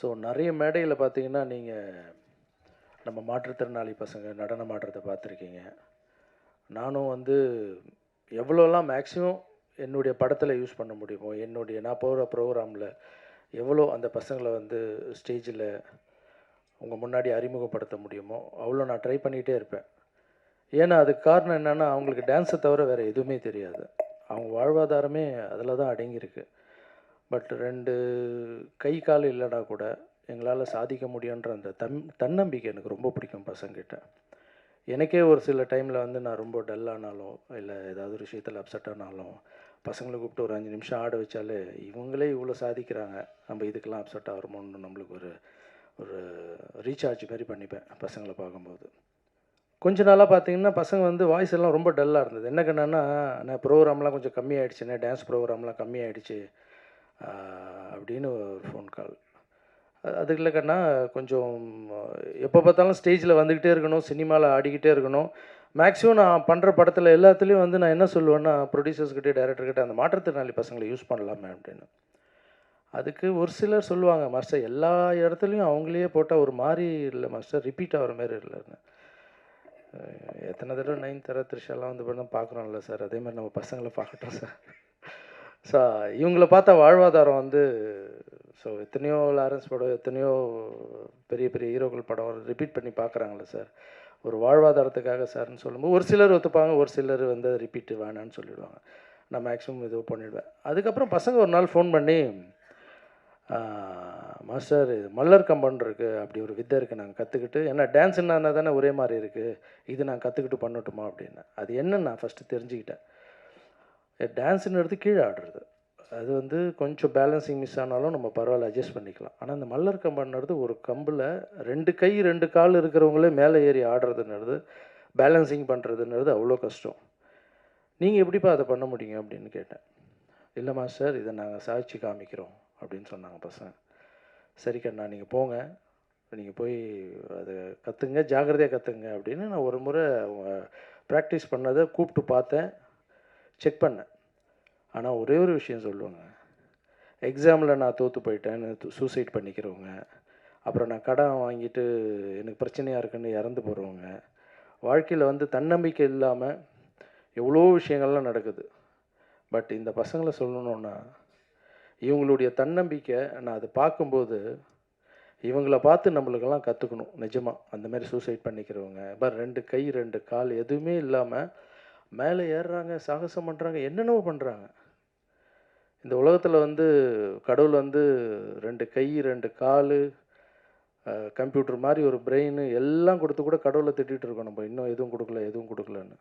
So நிறைய மேடையில் பார்த்தீங்கன்னா நீங்கள் நம்ம மாற்றுத்திறனாளி பசங்க நடனம் ஆடுறதை பார்த்துருக்கீங்க. நானும் வந்து எவ்வளோலாம் மேக்ஸிமம் என்னுடைய படத்தில் யூஸ் பண்ண முடியுமோ என்னுடைய நான் போகிற ப்ரோக்ராமில் எவ்வளோ அந்த பசங்களை வந்து ஸ்டேஜில் உங்கள் முன்னாடி அறிமுகப்படுத்த முடியுமோ அவ்வளோ நான் ட்ரை பண்ணிகிட்டே இருப்பேன். ஏன்னா அதுக்கு காரணம் என்னென்னா அவங்களுக்கு டான்ஸை தவிர வேறு எதுவுமே தெரியாது. அவங்க வாழ்வாதாரமே அதில் தான் அடங்கியிருக்கு. பட் ரெண்டு கை கால் இல்லைனா கூட எங்களால் சாதிக்க முடியுன்ற அந்த தன் தன்னம்பிக்கை எனக்கு ரொம்ப பிடிக்கும் பசங்கிட்ட. எனக்கே ஒரு சில டைமில் வந்து நான் ரொம்ப டல்லானாலும் இல்லை ஏதாவது ஒரு விஷயத்தில் அப்செட் ஆனாலும் பசங்களை கூப்பிட்டு ஒரு அஞ்சு நிமிஷம் ஆட வச்சாலே இவங்களே இவ்வளோ சாதிக்கிறாங்க நம்ம இதுக்கெல்லாம் அப்செட் ஆகிறோமோன்னு நம்மளுக்கு ஒரு ஒரு ரீசார்ஜ் மாதிரி பண்ணிப்பேன் பசங்களை பார்க்கும்போது. கொஞ்ச நாளாக பார்த்தீங்கன்னா பசங்க வந்து வாய்ஸ் எல்லாம் ரொம்ப டல்லாக இருந்தது. என்ன கண்ணான்னா நான் ப்ரோக்ராம்லாம் கொஞ்சம் கம்மியாயிடுச்சுண்ணே டான்ஸ் ப்ரோக்ராம்லாம் கம்மியாயிடுச்சு அப்படின்னு ஒரு ஃபோன் கால் அதுக்கு இல்லைக்கண்ணா கொஞ்சம் எப்போ பார்த்தாலும் ஸ்டேஜில் வந்துக்கிட்டே இருக்கணும் சினிமாவில் ஆடிக்கிட்டே இருக்கணும். மேக்ஸிமம் நான் பண்ணுற படத்தில் எல்லாத்துலேயும் வந்து நான் என்ன சொல்லுவேன்னா ப்ரொடியூசர்ஸ்கிட்டே டேரக்டர்கிட்ட அந்த மாற்றுத்திறனாளி பசங்களை யூஸ் பண்ணலாமே அப்படின்னு. அதுக்கு ஒரு சிலர் சொல்லுவாங்க மாஸ்டர் எல்லா இடத்துலையும் அவங்களே போட்டால் ஒரு மாதிரி இல்லை மாஸ்டர் ரிப்பீட் ஆகிற மாதிரி இல்லைன்னு எத்தனை தடவை நைன் தர த்ரிஷாலாம் வந்து பண்ண பார்க்குறோம்ல சார் அதே மாதிரி நம்ம பசங்களை பார்க்கட்டும் சார் ஸோ இவங்கள பார்த்தா வாழ்வாதாரம் வந்து ஸோ எத்தனையோ லாரன்ஸ் படம் எத்தனையோ பெரிய பெரிய ஹீரோக்கள் படம் ரிப்பீட் பண்ணி பார்க்குறாங்களே சார் ஒரு வாழ்வாதாரத்துக்காக சார்னு சொல்லும்போது ஒரு சிலர் ஒத்துப்பாங்க ஒரு சிலர் வந்து ரிப்பீட்டு வேணான்னு சொல்லிடுவாங்க. நான் மேக்ஸிமம் இது பண்ணிடுவேன். அதுக்கப்புறம் பசங்க ஒரு நாள் ஃபோன் பண்ணி மாஸ்டர் இது மல்லர் கம்பன் இருக்குது அப்படி ஒரு வித்தை இருக்குது நாங்கள் கற்றுக்கிட்டு ஏன்னா டான்ஸ்னா தானே ஒரே மாதிரி இருக்குது இது நான் கற்றுக்கிட்டு பண்ணட்டுமா? அப்படின்னு. அது என்னன்னு நான் ஃபஸ்ட்டு தெரிஞ்சுக்கிட்டேன். டான்ஸுன்றது கீழே ஆடுறது. அது வந்து கொஞ்சம் பேலன்சிங் மிஸ் ஆனாலும் நம்ம பரவாயில்ல அட்ஜஸ்ட் பண்ணிக்கலாம். ஆனால் இந்த மல்லர் கம்பன்றது ஒரு கம்பில் ரெண்டு கை ரெண்டு கால் இருக்கிறவங்களே மேலே ஏறி ஆடுறதுன்றது பேலன்சிங் பண்ணுறதுன்றது அவ்வளோ கஷ்டம். நீங்கள் எப்படிப்பா அதை பண்ண முடியுங்க அப்படின்னு கேட்டேன். இல்லை மாஸ்டர் இதை நாங்கள் சாட்சி காமிக்கிறோம் அப்படின்னு சொன்னாங்க பசங்க. சரி கண்ணா நீங்கள் போங்க. நீங்கள் போய் அதை கற்றுங்க ஜாக்கிரதையாக கற்றுங்க அப்படின்னு நான் ஒரு முறை அவங்க ப்ராக்டிஸ் பண்ணதை கூப்பிட்டு பார்த்தேன். செக் பண்ணேன். ஆனால் ஒரே ஒரு விஷயம் சொல்லுவாங்க. எக்ஸாமில் நான் தோற்று போயிட்டேன்னு சூசைட் பண்ணிக்கிறவங்க. அப்புறம் நான் கடன் வாங்கிட்டு எனக்கு பிரச்சனையாக இருக்குன்னு இறந்து போகிறவங்க வாழ்க்கையில் வந்து தன்னம்பிக்கை இல்லாமல் எவ்வளோ விஷயங்கள்லாம் நடக்குது. பட் இந்த பசங்களை சொல்லணுன்னா இவங்களுடைய தன்னம்பிக்கை நான் அதை பார்க்கும்போது இவங்கள பார்த்து நம்மளுக்கெல்லாம் கற்றுக்கணும் நிஜமாக அந்த மாதிரி சூசைட் பண்ணிக்கிறவங்க. பட் ரெண்டு கை ரெண்டு கால் எதுவுமே இல்லாமல் மேலே ஏறுறாங்க சாகசம் பண்ணுறாங்க என்னென்னவோ பண்ணுறாங்க இந்த உலகத்தில் வந்து கடவுள் வந்து ரெண்டு கை ரெண்டு கால் கம்ப்யூட்டர் மாதிரி ஒரு பிரெயின் எல்லாம் கொடுத்து கூட கடவுளை திட்டிகிட்டு இருக்கோம் நம்ம. இன்னும் எதுவும் கொடுக்கல எதுவும் கொடுக்கலன்னு.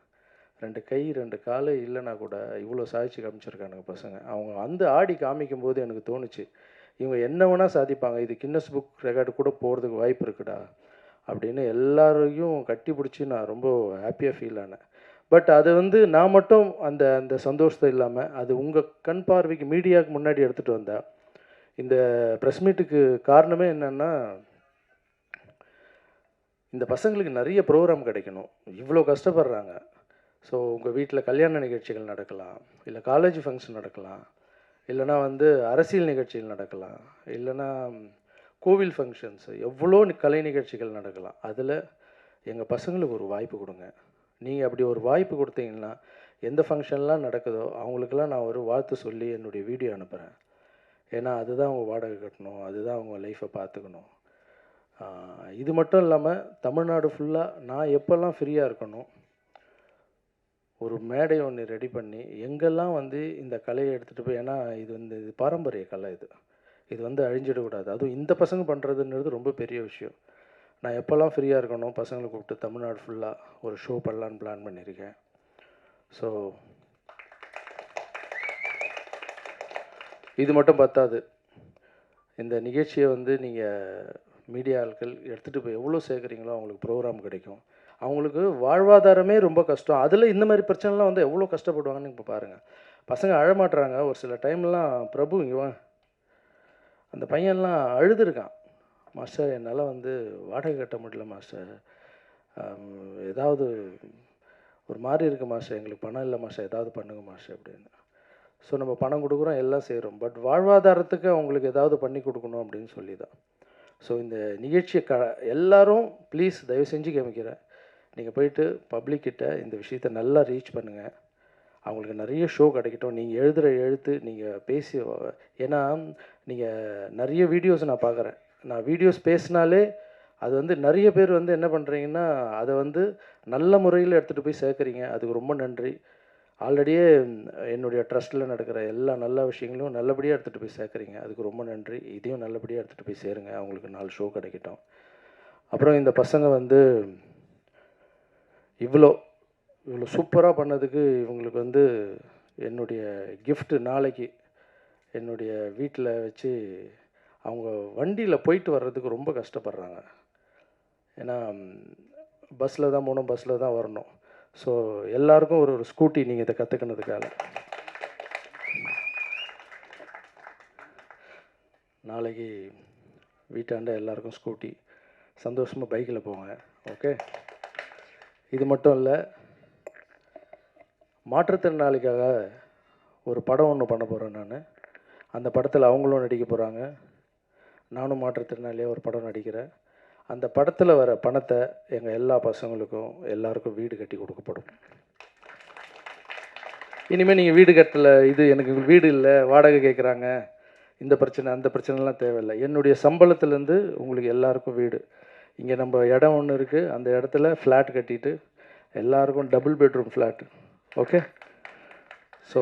ரெண்டு கை ரெண்டு கால் இல்லைன்னா கூட இவ்வளோ சாதிச்சு காமிச்சிருக்கானுங்க பசங்க. அவங்க வந்து ஆடி காமிக்கும் போது எனக்கு தோணுச்சு இவங்க என்ன வேணால் சாதிப்பாங்க இது கின்னஸ் புக் ரெக்கார்டு கூட போகிறதுக்கு வாய்ப்பு இருக்குடா அப்படின்னு எல்லாரையும் கட்டி பிடிச்சி நான் ரொம்ப ஹாப்பியாக ஃபீல் ஆனேன். பட் அது வந்து நான் மட்டும் அந்த அந்த சந்தோஷத்தை இல்லாமல் அது உங்கள் கண் பார்வைக்கு மீடியாவுக்கு முன்னாடி எடுத்துகிட்டு வந்தேன் இந்த ப்ரெஸ் மீட்டுக்கு காரணமே என்னென்னா இந்த பசங்களுக்கு நிறைய ப்ரோக்ராம் கிடைக்கணும். இவ்வளோ கஷ்டப்படுறாங்க. ஸோ உங்கள் வீட்டில் கல்யாண நிகழ்ச்சிகள் நடக்கலாம். இல்லை காலேஜ் ஃபங்க்ஷன் நடக்கலாம். இல்லைனா வந்து அரசியல் நிகழ்ச்சிகள் நடக்கலாம். இல்லைனா கோவில் ஃபங்க்ஷன்ஸ் எவ்வளோ கலை நிகழ்ச்சிகள் நடக்கலாம். அதில் எங்கள் பசங்களுக்கு ஒரு வாய்ப்பு கொடுங்க. நீங்கள் அப்படி ஒரு வாய்ப்பு கொடுத்தீங்கன்னா எந்த ஃபங்க்ஷன்லாம் நடக்குதோ அவங்களுக்கெல்லாம் நான் ஒரு வாழ்த்து சொல்லி என்னுடைய வீடியோ அனுப்புகிறேன் ஏன்னா அதுதான் அவங்க வாடகை கட்டணும் அதுதான் அவங்க லைஃப்பை பார்த்துக்கணும் இது மட்டும் இல்லாமல் தமிழ்நாடு ஃபுல்லாக நான் எப்போல்லாம் ஃப்ரீயாக இருக்கணும் ஒரு மேடை ஒன்று ரெடி பண்ணி எங்கெல்லாம் வந்து இந்த கலையை எடுத்துகிட்டு போய் ஏன்னா இது வந்து இது பாரம்பரிய கலை இது. இது வந்து அழிஞ்சிடக்கூடாது. அதுவும் இந்த பசங்க பண்ணுறதுன்றது ரொம்ப பெரிய விஷயம். நான் எப்போல்லாம் ஃப்ரீயாக இருக்கணும் பசங்களை கூப்பிட்டு தமிழ்நாடு ஃபுல்லாக ஒரு ஷோ பண்ணலான்னு பிளான் பண்ணியிருக்கேன் ஸோ இது மட்டும் பத்தாது. இந்த நிகழ்ச்சியை வந்து நீங்கள் மீடியா ஆட்கள் எடுத்துகிட்டு போய் எவ்வளோ சேர்க்குறீங்களோ அவங்களுக்கு ப்ரோக்ராம் கிடைக்கும். அவங்களுக்கு வாழ்வாதாரமே ரொம்ப கஷ்டம். அதில் இந்த மாதிரி பிரச்சனைலாம் வந்து எவ்வளோ கஷ்டப்படுவாங்கன்னு இப்போ பாருங்கள் பசங்க அழமாட்டுறாங்க ஒரு சில டைம்லாம் பிரபு இங்கே வா. அந்த பையன்லாம் அழுதுருக்கான். மாஸ்டர் என்னால் வந்து வாடகை கட்ட முடியல மாஸ்டர். ஏதாவது ஒரு மாதிரி இருக்குது மாஸ்டர் எங்களுக்கு பணம் இல்லை மாஸ்டர் ஏதாவது பண்ணுங்க மாஸ்டர் அப்படின்னு. ஸோ நம்ம பணம் கொடுக்குறோம் எல்லாம் செய்கிறோம் பட் வாழ்வாதாரத்துக்கு அவங்களுக்கு ஏதாவது பண்ணி கொடுக்கணும் அப்படின்னு சொல்லி தான் ஸோ இந்த நிகழ்ச்சியை க எல்லோரும் ப்ளீஸ் தயவு செஞ்சு கேமிக்கிறேன் நீங்கள் போயிட்டு பப்ளிக்கிட்ட இந்த விஷயத்தை நல்லா ரீச் பண்ணுங்கள் அவங்களுக்கு நிறைய ஷோ கிடைக்கட்டும். நீங்கள் எழுதுகிற எழுத்து நீங்கள் பேசி ஏன்னா நீங்கள் நிறைய வீடியோஸ் நான் பார்க்குறேன் நான் வீடியோஸ் பேசினாலே அது வந்து நிறைய பேர் வந்து என்ன பண்ணுறீங்கன்னா அதை வந்து நல்ல முறையில் எடுத்துகிட்டு போய் சேர்க்குறீங்க. அதுக்கு ரொம்ப நன்றி. ஆல்ரெடியே என்னுடைய ட்ரஸ்ட்டில் நடக்கிற எல்லா நல்ல விஷயங்களும் நல்லபடியாக எடுத்துகிட்டு போய் சேர்க்குறீங்க. அதுக்கு ரொம்ப நன்றி. இதையும் நல்லபடியாக எடுத்துகிட்டு போய் சேருங்க. அவங்களுக்கு நாலு ஷோ கிடைக்கட்டும். அப்புறம் இந்த பசங்க வந்து இவ்வளோ இவ்வளோ சூப்பராக பண்ணதுக்கு இவங்களுக்கு வந்து என்னுடைய கிஃப்ட்டு நாளைக்கு என்னுடைய வீட்டில் வச்சு அவங்க வண்டியில் போயிட்டு வர்றதுக்கு ரொம்ப கஷ்டப்படுறாங்க. ஏன்னா பஸ்ஸில் தான் போகணும் பஸ்ஸில் தான் வரணும். ஸோ எல்லாருக்கும் ஒரு ஒரு ஸ்கூட்டி நீங்கள் இதை கற்றுக்கினதுக்காக நாளைக்கு வீட்டாண்ட எல்லாருக்கும் ஸ்கூட்டி. சந்தோஷமாக பைக்கில் போங்க ஓகே? இது மட்டும் இல்லை மாற்றுத்திறனாளிக்காக ஒரு படம் ஒன்று பண்ண போகிறேன் நான். அந்த படத்தில் அவங்களும் நடிக்க போகிறாங்க நானும் மாற்றுத்திறனாளியாக ஒரு படம் நடிக்கிறேன். அந்த படத்தில் வர பணத்தை எங்கள் எல்லா பசங்களுக்கும் எல்லாருக்கும் வீடு கட்டி கொடுக்கப்படும். இனிமேல் நீங்கள் வீடு கட்டலை இது எனக்கு வீடு இல்லை வாடகை கேட்குறாங்க இந்த பிரச்சனை அந்த பிரச்சனைலாம் தேவையில்லை. என்னுடைய சம்பளத்துலேருந்து உங்களுக்கு எல்லாருக்கும் வீடு. இங்கே நம்ம இடம் ஒன்று இருக்குது அந்த இடத்துல ஃப்ளாட் கட்டிட்டு எல்லாருக்கும் double bedroom flat okay so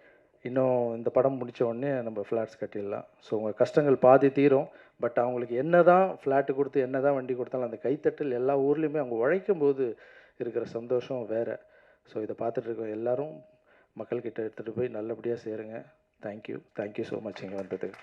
இன்னும் இந்த படம் முடித்த உடனே நம்ம ஃப்ளாட்ஸ் கட்டிடலாம். ஸோ உங்கள் கஷ்டங்கள் பாதி தீரும். பட் அவங்களுக்கு என்ன தான் ஃப்ளாட்டு கொடுத்து என்ன தான் வண்டி கொடுத்தாலும் அந்த கைத்தட்டல் எல்லா ஊர்லேயுமே அவங்க உழைக்கும் போது இருக்கிற சந்தோஷம் வேறு. ஸோ இதை பார்த்துட்டு இருக்க எல்லாரும். மக்கள்கிட்ட எடுத்துகிட்டு போய் நல்லபடியாக சேருங்க. தேங்க்யூ தேங்க்யூ ஸோ மச் இங்கே வந்ததுக்கு.